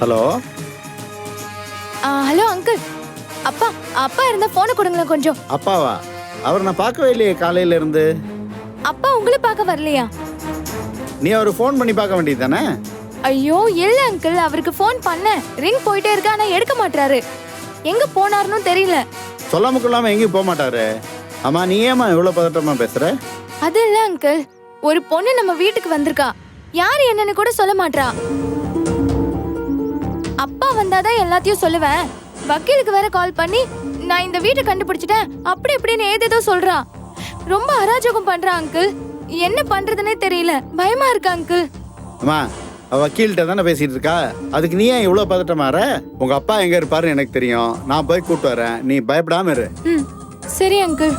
Hello? Hello uncle. அப்பா அப்பா இருந்தா போனை கொடுங்களேன் கொஞ்சம். அப்பாவா? அவர் நான் பார்க்கவே இல்லையே காலையில இருந்து அப்பா உங்களை பார்க்க வரலையா? நீ அவர் ஃபோன் பண்ணி பார்க்க வேண்டியது தானே? ஐயோ இல்ல அங்கிள். அவருக்கு ஃபோன் பண்ணேன் ரிங் போயிட்டே இருக்கு ஆனா எடுக்க மாட்டாரு எங்க போனாருன்னு தெரியல. சொல்லாம கொள்ளாம எங்கேயும் போக மாட்டாரு. ஆமா நீ ஏமா இவ்வளவு பதட்டமா பேசுற? அது இல்ல அங்கிள். ஒரு பொண்ணு நம்ம வீட்டுக்கு வந்திருக்கா. யாரு என்னன்னு கூட சொல்ல மாட்றா. அப்பா வந்தாதான் எல்லாத்தையும் சொல்லுவேன். வக்கீலுக்கு வேற கால் பண்ணி நான் இந்த வீட்டை கண்டுபிடிச்சிட்டேன். அப்படி இப்படின்னு ஏதேதோ சொல்றா. ரொம்ப அராஜகம் பண்றா அங்கிள் என்ன பண்றதுனே தெரியல. பயமா இருக்கு அங்கிள் அம்மா வக்கீல்கிட்ட தானே பேசிட்டு இருக்கா? அதுக்கு நீ ஏன் இவ்வளவு பதட்டமாற உங்க அப்பா எங்க இருப்பாருன்னு எனக்கு தெரியும். நான் போய் கூட்டு வரேன். நீ பயப்படாம இரு. சரி அங்கிள்